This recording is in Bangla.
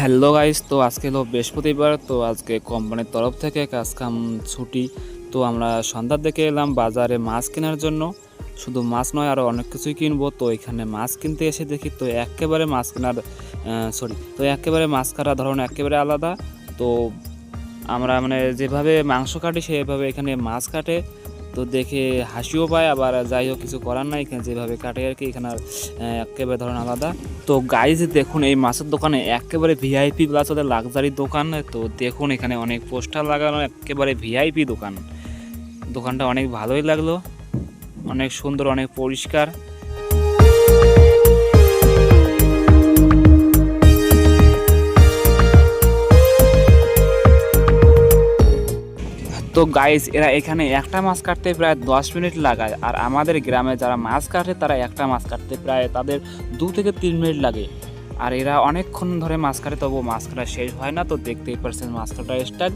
হ্যালো গাইস, তো আজকে হলো বৃহস্পতিবার, তো আজকে কোম্পানির তরফ থেকে কাজ কাম ছুটি। তো আমরা সন্ধ্যার দিকে এলাম বাজারে মাছ কেনার জন্য। শুধু মাছ নয় আরও অনেক কিছুই কিনবো। তো এখানে মাছ কিনতে এসে দেখি, তো একেবারে মাছ কেনার সরি তো একেবারে মাছ কাটার ধরন একেবারে আলাদা। তো আমরা মানে যেভাবে মাংস কাটি, সেভাবে এখানে মাছ কাটে। তো দেখে হাসিও পায়, আবার যাই হোক কিছু করার নাই যেভাবে কাটে আর কি, এখানে একেবারে ধরেন আলাদা। তো গাইজ দেখুন এই মাছের দোকানে একেবারে ভিআইপি প্লাস ওদের লাক্সারি দোকান, তো দেখুন এখানে অনেক পোস্টার লাগানো, একেবারে ভিআইপি দোকান। দোকানটা অনেক ভালোই লাগল, অনেক সুন্দর, অনেক পরিষ্কার। তো গাইস এরা এখানে একটা মাছ কাটতে প্রায় দশ মিনিট লাগায়। আর আমাদের গ্রামে যারা মাছ কাটে, তারা একটা মাছ কাটতে প্রায় তাদের দু থেকে তিন মিনিট লাগে। আর এরা অনেকক্ষণ ধরে মাছ কাটে তবু মাছ কাটা শেষ হয় না। তো দেখতেই পারছেন মাছ কাটা স্টাইল